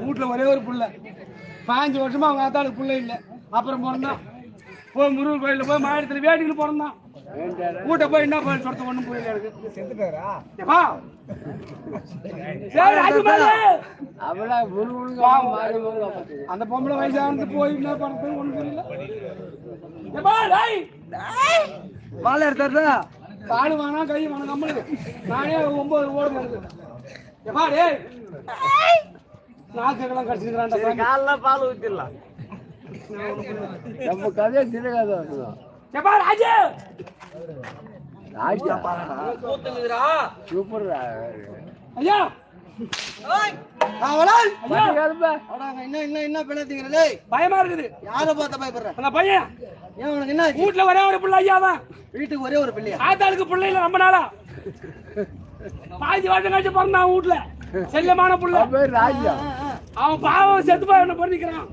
வீட்டுல ஒரே ஒரு புள்ள. பாஞ்சு வருஷமா அவங்க ஆத்தாளுக்கு புள்ள இல்ல. அப்புறம் பிறந்தான் போய் முருகன் கோயிலில் போய் மாநிலத்துல வேடிக்கையில் பிறந்தான் வீட்டை போய் என்ன போய் சொத்த ஒண்ணும் புரியல எனக்கு. சரி, ராஜகுமாரி. அந்த பொம்பளை வயசானது போய் என்ன பண்றது? ஒண்ணும் புரியல. மாலை எடுத்தாருதா காலு வேணாம் கை வேணாம் நம்மளுக்கு. நானே ஒன்பது ஓடு எப்பா டேய். நாக்கெல்லாம் கடிச்சிருக்கிறான்டா சாமி காலைல பால் ஊத்திடலாம். நம்ம கதையை சிறுகாத எப்பா ராஜு! ராஜா. கூத்துங்குதுடா சூப்பர் ஐயா! பயமா இருக்குது. யாரை பார்த்த பயப்படுற? பையன். ஏன் உனக்கு என்ன? வீட்டுல ஒரே ஒரு பிள்ளை ஐயா தான் வீட்டுக்கு ஒரே ஒரு பிள்ளையா? ஆத்தாளுக்கு பிள்ளை இல்ல ரொம்ப நாளா. பாஞ்சு வருஷம் கழிச்சு பிறந்தான் வீட்டுல செல்லமான புள்ள. ராஜா. அவன் பாவம் செத்து போய் என்ன பண்ணிக்கிறான்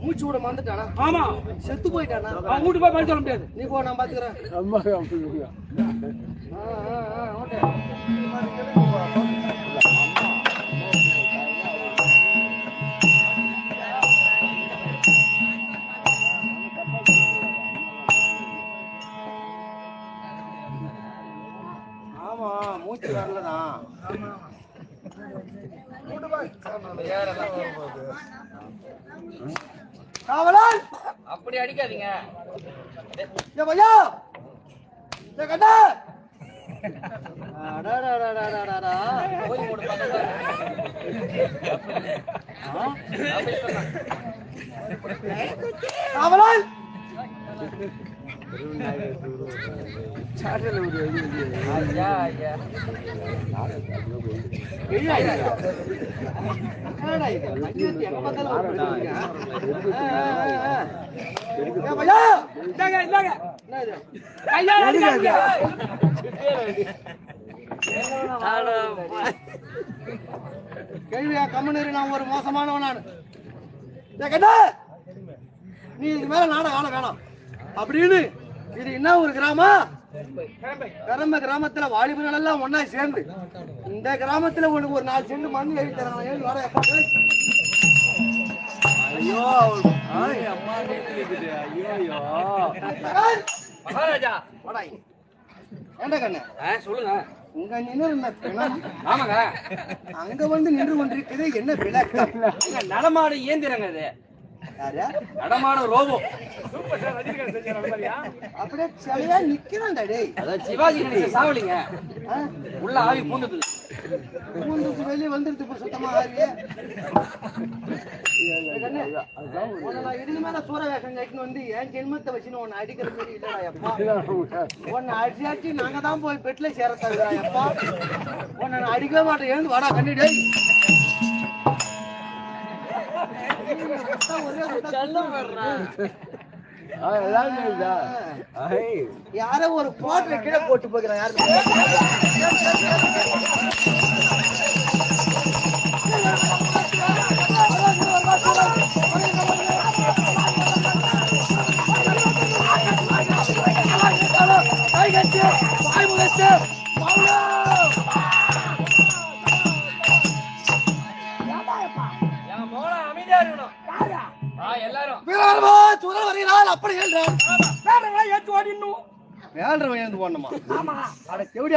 மூச்சு விட மறந்துட்டானா? ஆமா. செத்து போயிட்டானா? அவன் வீட்டுக்கு போய் சொல்ல முடியாது. நீ போ நான் பாத்துக்கிறேன். ஆமா மூச்சு வரலதான் காவலால் அப்படி அடிக்காதீங்க. ஏ பையா! ஏ கண்ணா! அடடடடடடடா. கேள்வியா? கம்முனு நான் ஒரு மோசமானவன் நான் ஏய் நீ இதுக்கு மேல நாடகம் ஆட வேணாம் அப்படின்னு இது என்ன ஒரு கிராமம்? கரம்ப கிராமத்துல வாலிபர்கள் எல்லாம் ஒண்ணா சேர்ந்து. இந்த கிராமத்துல உனக்கு ஒரு நாலு செண்டு மண்ணு எழுதி தரான். ஏழு வர. ஐயோ அம்மா. ஐயோ மகாராஜா. ஏண்டா கண்ணு? சொல்லுங்க. பிணம்? ஆமாங்க. அங்க வந்து நின்று கொண்டிருக்கிறது என்ன விளக்கம்? இங்க நடமாடு இயந்திரங்க இது. யாரு? நடமாடு ரோபோ. அப்படியே சிலையா நிக்கிறான்டா டேய். அதான் சிவாஜி சாவலிங்க? உள்ள ஆவி பூந்துது பூந்துக்கு வெளியே வந்துருது இப்ப சுத்தமா இதுக்கு மேல சூற வேஷம் கட்டின்னு வந்து என் ஜென்மத்தை வச்சுன்னு உன்னை அடிக்கிற மாதிரி இல்லடா எப்பா. உன்னை அடிச்சு அடிச்சு நாங்க தான் போய் பெட்ல சேர தருகிறா எப்பா? உன்னை நான் அடிக்கவே மாட்டேன். எழுந்து வாடா ஒரே யாரோ ஒரு பாட்டு கீழே போட்டு போகிறேன் யாரு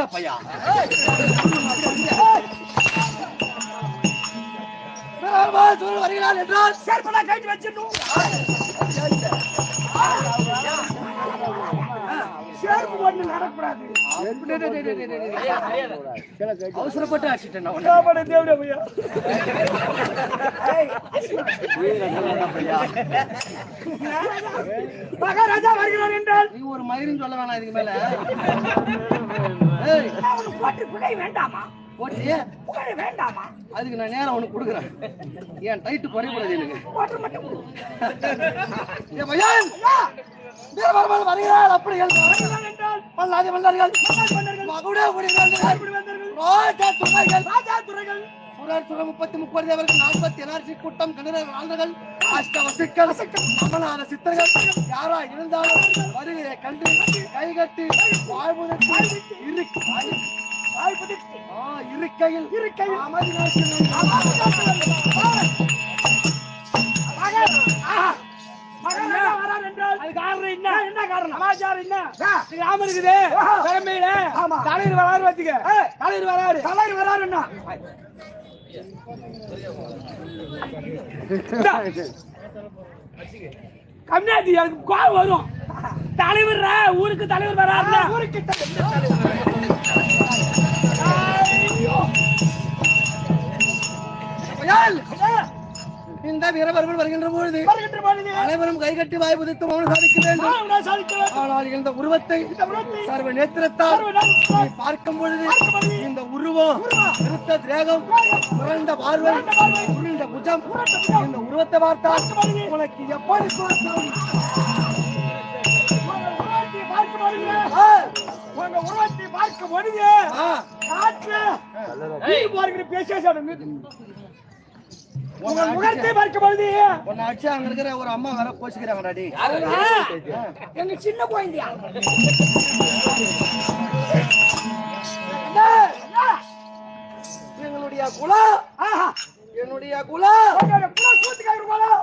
அட பையா வருகிறார் என்றால் சேர்ப்பதா கைட்டு வச்சிடணும் அவசரப்பட்டு அடிச்சிட்டேன் மகாராஜா வருகிறார் என்றால்? நீ ஒரு மயிரும் சொல்ல வேணாம் இதுக்கு மேல. ஏய், அவனுக்கு போட்டு புகை வேண்டாமா? வேண்டாமா? அதுக்கு நான் நேரம் உனக்கு கொடுக்குறேன். என் டைட்டு குறைக்கூடாது எனக்கு. வீரபெருமாள் வருகிறாள் அப்படி என்றால் மல்லாதி மல்லார்கள் மகுடே குடிகள் முப்பத்தி முப்பது தேவர்கள் நாற்பத்தி எனார்சி கூட்டம் கணிதர் ஆழ்ந்தர்கள் அஷ்டவசிக்கள் அமலான சித்தர்கள் யாரா இருந்தாலும் வருகிற கண்டு கைகட்டி வாழ்வதற்கு இருக்கையில் இருக்கையில் அமைதி அதுக்கு காரணம் என்ன? என்ன காரணம்? சமாச்சாரம் என்ன? ராம இருக்குது. தலைவர் வராரு வச்சுக்க. தலைவர் வராரு. தலைவர் வராருன்னா கம்மியாட்டி எனக்கு கோவம் வரும். தலைவர் ஊருக்கு தலைவர் வராருன்னா. ஊருக்கு ஆகையால் இந்த வீரபருவன் வருகின்ற பொழுது அனைவரும் கைகட்டி வாய் புதித்து மௌனம் சாதிக்க வேண்டும். ஆனால் இந்த உருவத்தை சர்வ நேத்திரத்தால் பார்க்கும் பொழுது இந்த உருவம் நிறுத்த திரேகம் புரண்ட பார்வை உருண்ட புஜம். இந்த உருவத்தை பார்த்தால் உனக்கு எப்படி உங்க உருவத்தை பார்க்க முடியுது ஆ, காற்று நீ பார்க்கிற பேச உங்க முகத்தை பார்க்க பொழுது உன்னை அடிச்சு அங்க இருக்கிற ஒரு அம்மா வேற போச்சுக்கிறாங்கடா டேய். எங்க சின்ன குழந்தையா? எங்களுடைய குலம் என்னுடைய குலம் என்ன குலம்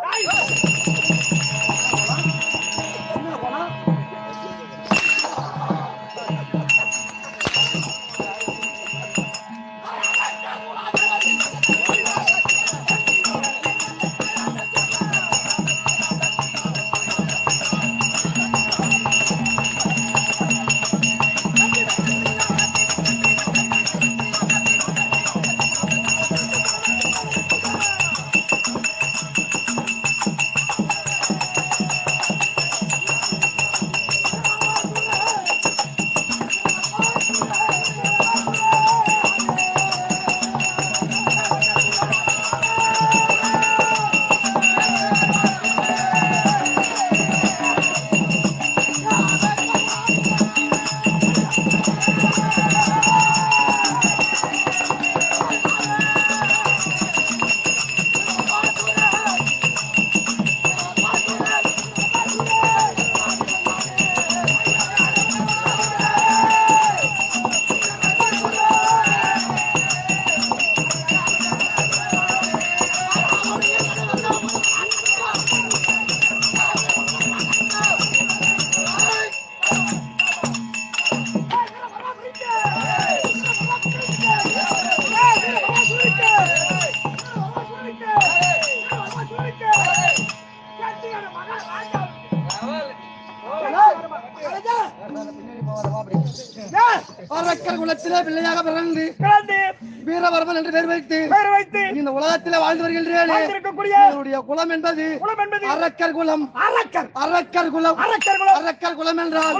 குலம் என்பது குலம் என்பது அரக்கர் குலம். அரக்கர். அரக்கர் குலம். அரக்கர் குலம். அரக்கர் குலம் என்றால்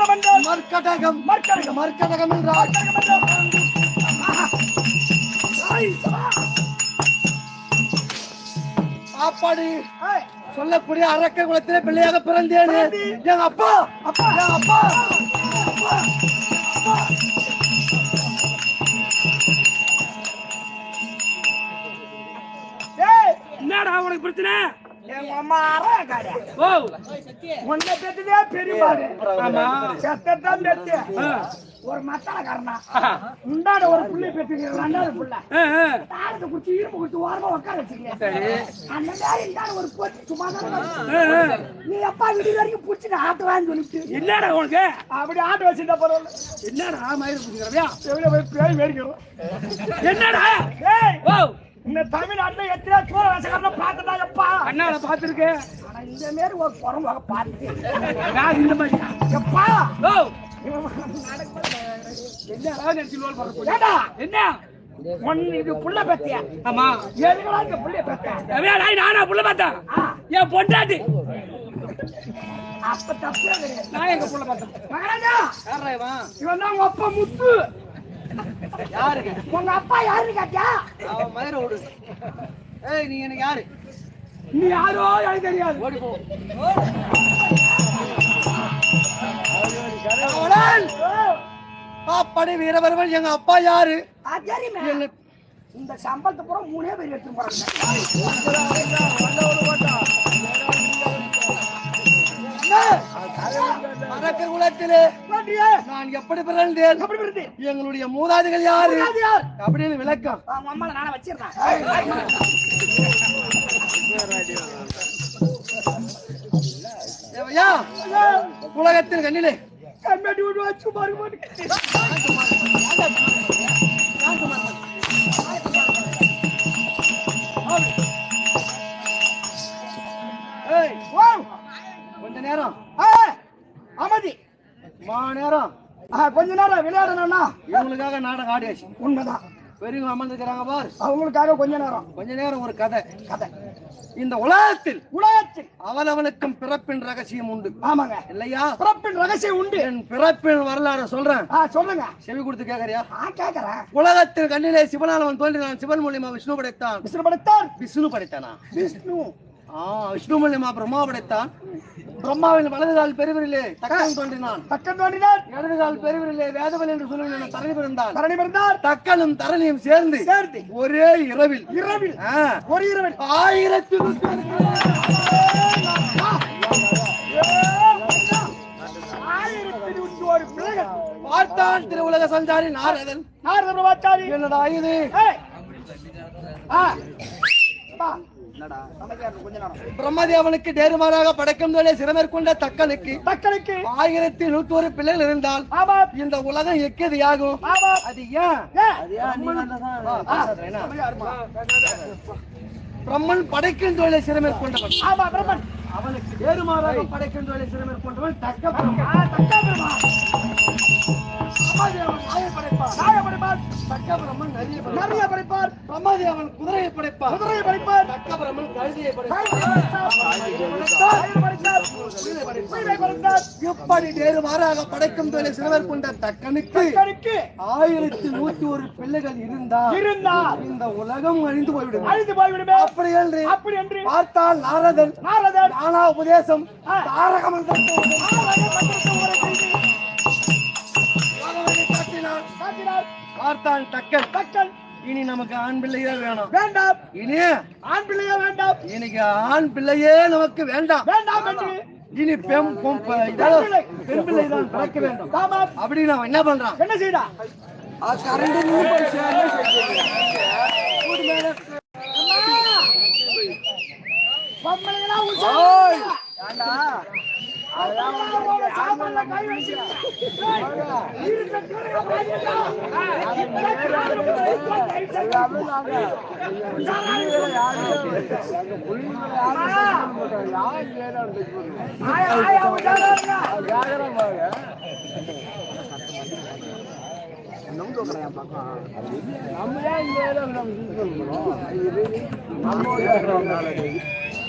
மர்க்கடகம் மர்க்கடகம். மர்க்கடகம் என்றால் சாப்பாடு. சொல்லக்கூடிய அரக்கர் குலத்திலே பிள்ளையாக பிறந்தேன். எங்க அப்பா. அப்பா. எங்க அப்பா. ஏய், என்னடா உனக்கு பிரச்சனை? உன்னை பெற்றதே பெரிய பாடு ஆமா. செத்தான் பெத்து. ஒரு மத்தாளக்காரனா. உண்டாட ஒரு புள்ளை பெற்றுக்கிற ரெண்டாவது புள்ள. தாளத்தை குடிச்சு இரும்பு குடிச்சு ஓரமா உட்கார வச்சுக்கிறேன் அந்த மாதிரி இந்தாண்ட ஒரு போட்டு சும்மா தானே நீ அப்பா வீடு வரைக்கும் புடிச்சு ஆட்டுவான்னு சொல்லிட்டு. என்னடா உனக்கு? அப்படி ஆட்டு வச்சுட்டா பரவாயில்ல. என்னடா மயிறு பிடிக்கிறவியா எவ்வளவு போய் பேய் வேடிக்கிறோம் என்னடா? ஏய். இந்த தமிழ்நாட்டுல எத்தனை சோழ வசக்காரன பார்த்துட்டா எப்பா அண்ணால பார்த்திருக்கேன். ஆனா இந்த மாதிரி ஒரு குரங்கு பார்த்து இந்த மாதிரி? எப்பா? என்ன? இது புள்ள பெத்தியா ஆமா. எதுங்களா இந்த புள்ளைய பெத்த நானா புள்ள பார்த்தேன் என் பொண்டாட்டி. அப்ப தப்பே நான் எங்க புள்ள பார்த்தேன் இவன்? தான் அப்பா முத்து. யாருங்க? உங்க அப்பா யாருன்னு கேட்டியா? அவன் மயிர விடு ஏய் நீ எனக்கு யாரு? நீ யாரோ எனக்கு தெரியாது. ஓடி போ. பாப்படி வீரபருவன் எங்க அப்பா யாரு? இந்த சம்பளத்தை பூரா மூணே பேர் எடுத்து போறாங்க. அரக்க குலத்திலே நான் எப்படி பிறந்தேன்? எப்படி எங்களுடைய மூதாதிகள் யாரு? அப்படின்னு விளக்கம். அம்மால நானே வச்சிருந்தேன் உலகத்தில் கண்ணிலே. கண்ணாடி ஒன்று வச்சு பாருங்க. நேரம். அமைதி. மா நேரம். கொஞ்ச நேரம் விளையாடணும்னா? இவங்களுக்காக நாடகம் ஆடியாச்சு. உண்மைதான். பெரியவங்க அமர்ந்துக்கிறாங்க பார். அவங்களுக்காக கொஞ்ச நேரம். கொஞ்ச நேரம் ஒரு கதை. கதை. இந்த உலகத்தில் உலகத்தில். அவனவனுக்கும் பிறப்பின் ரகசியம் உண்டு. ஆமாங்க. இல்லையா? பிறப்பின் ரகசியம் உண்டு. என் பிறப்பின் வரலாறு சொல்றேன். சொல்லுங்க. செவி கொடுத்து கேக்குறியா? கேக்குறேன். உலகத்தில் கண்ணிலே சிவனானவன் தோன்றினான். சிவன் மூலியமா விஷ்ணு படைத்தான். விஷ்ணு படைத்தான். விஷ்ணு படைத்தானா? விஷ்ணு. ஆ விஷ்ணு மூலியமா பிரம்மா படைத்தான். பிரம்மாவின் வலது கால் பெருவிரிலே தக்கன் தோன்றினான். தக்கன் தோன்றினார் இடது கால் பெருவிரிலே வேதவன் என்று சொல்லுவேன் தரணி பிறந்தான் தரணி பிறந்தார். தக்கனும் தரணியும் சேர்ந்து சேர்ந்து ஒரே இரவில். இரவில். ஒரு இரவில். ஆயிரத்தி பார்த்தான் திரு உலக சஞ்சாரி நாரதன். நாரத பிரபாச்சாரி. என்னடா இது? பிரம்மதேவனுக்கு நேருமாறாக படைக்கும் தொழிலை சிறமேற்கொண்ட தக்கனுக்கு தக்கனுக்கு ஆயிரத்தி நூத்தி ஒரு பிள்ளைகள் இருந்தால் இந்த உலகம் எக்கதியாகும் ஆமா அது ஏன். பிரம்மன் படைக்கும் தொழிலை சிறமேற்கொண்டவன் ஆமா பிரம்மன். அவனுக்கு நேருமாறாக படைக்கும் தொழிலை சிறமேற்கொண்டவன் தக்க பிரம்மன் படைப்பார் நிறைய படைப்பார் குதிரையை படைப்பான் குதிரையை படைப்பார் தக்க பிரம்மன் கழுதையை படைப்பான் எப்படி நேருமாறாக படைக்கும் தொழிலை சிறமேற்கொண்ட தக்கனுக்கு ஆயிரத்தி நூத்தி ஒரு பிள்ளைகள் இருந்தால் இருந்தால் இந்த உலகம் அழிந்து போய்விடும் அழிந்து போய்விடுமே அப்படி என்று அப்படி என்று பார்த்தால் நாரதன் நாரதர் ஞானா உபதேசம் தாரக காட்டினார். பார்த்தான் தக்கன் இனி நமக்கு ஆண் பிள்ளையே வேணும். வேண்டாம். இனி ஆண் பிள்ளையே வேண்டாம். இன்னைக்கு ஆண் பிள்ளையே நமக்கு வேண்டாம். வேண்டாம் என்று இனி பெண் பெண் பிள்ளை தான் பிறக்க வேண்டும். அப்படின்னு அவன் என்ன பண்றான் என்ன செய்தா? பொம்பளைங்களா உஷார். அவங்களோட சாப்பாடுல கை வச்சு. ஏய்,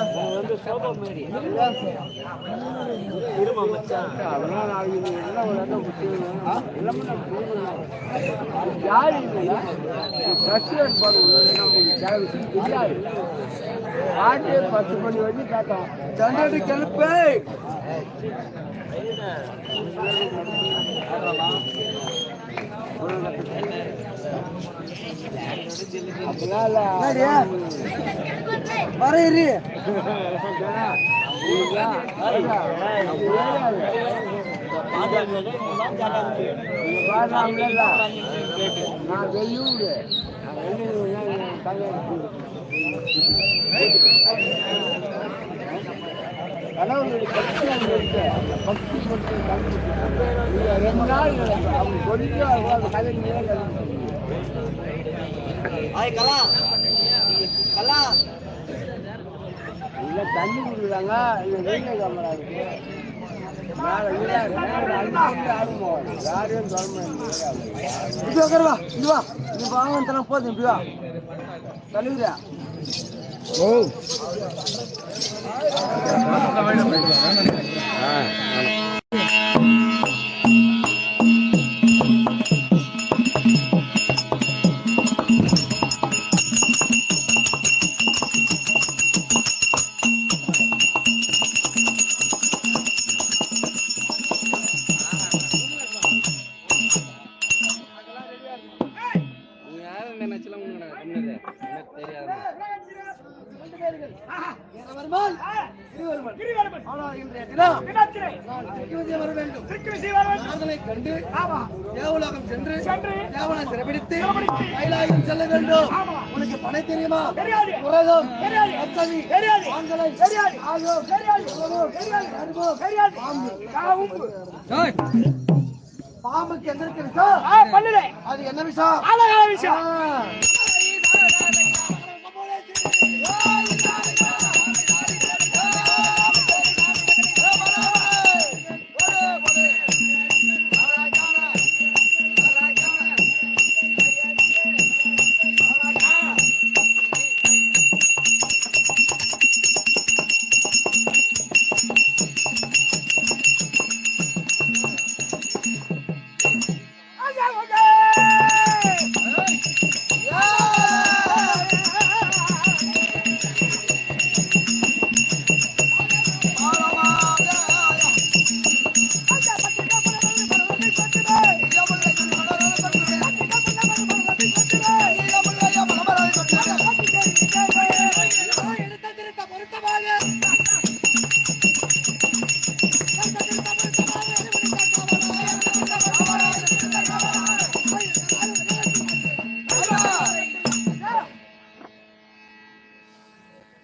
ஆயா, உஷாரா இருங்க. பத்து மணி வரைக்கும் கேட்டோம் ஜெனரேட்டர் நான் அங்கே இரு அந்த பக்தி மட்டும் ரெண்டு நாள் அவங்க சொல்லிட்டு அவங்க கல்யாணம் கலா. கலா. இல்லை தண்ணி கொடுக்குறாங்க இல்லை வீடியோ கேமரா இருக்கு. இது உட்காருவா இது வா இது வாங்க போதும் இப்படி வா. கழுவுறியா ஆ செல்ல வேண்டும். உனக்கு பணை தெரியுமா. ஆகம். பாம்புக்கு எங்க இருக்கு. அது என்ன அழகான விஷயம்.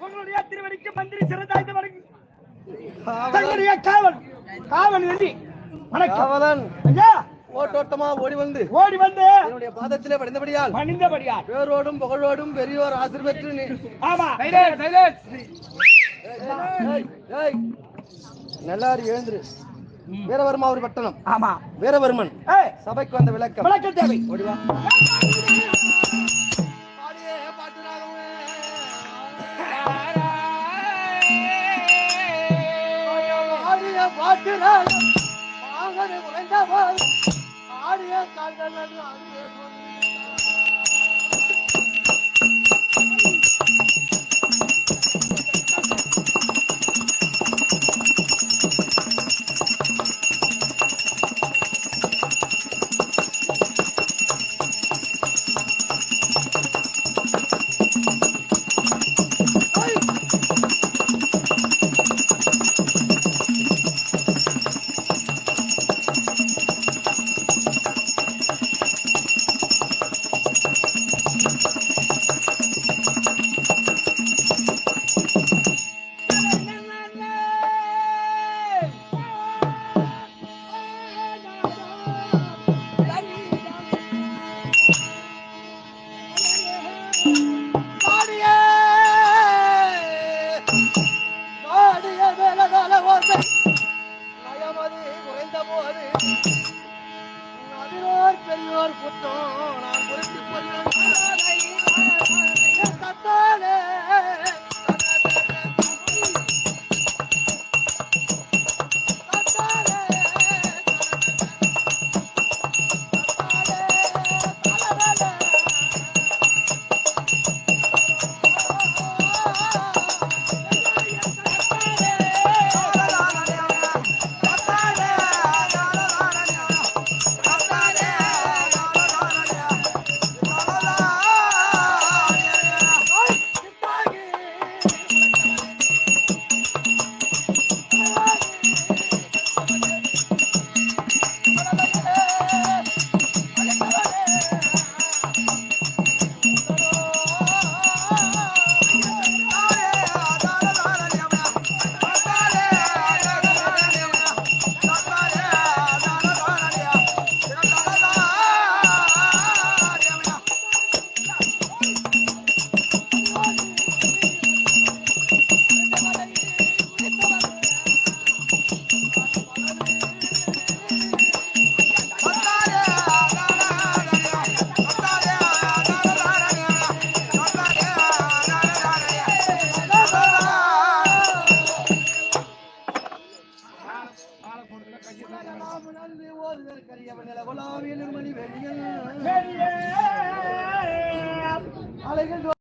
உங்களுடைய திருவடிக்கு மந்திரி சிறந்தாய்ந்த தங்களுடைய காவல். காவல் நன்றி வணக்கம். காவலன். ஐயா. ஓட்டோட்டமா ஓடி வந்து. ஓடி வந்து என்னுடைய பாதத்திலே படிந்தபடியால் பணிந்தபடியார் பேரோடும் புகழோடும் பெரியோர் ஆசீர்வற்று நீ ஆமா. நல்லாரு எழுந்துரு. வீரவர்மா ஒரு பட்டணம். ஆமா. வீரவர்மன். சபைக்கு வந்த விளக்கம். விளக்கம் தேவை. ஓடிவா பாட்டு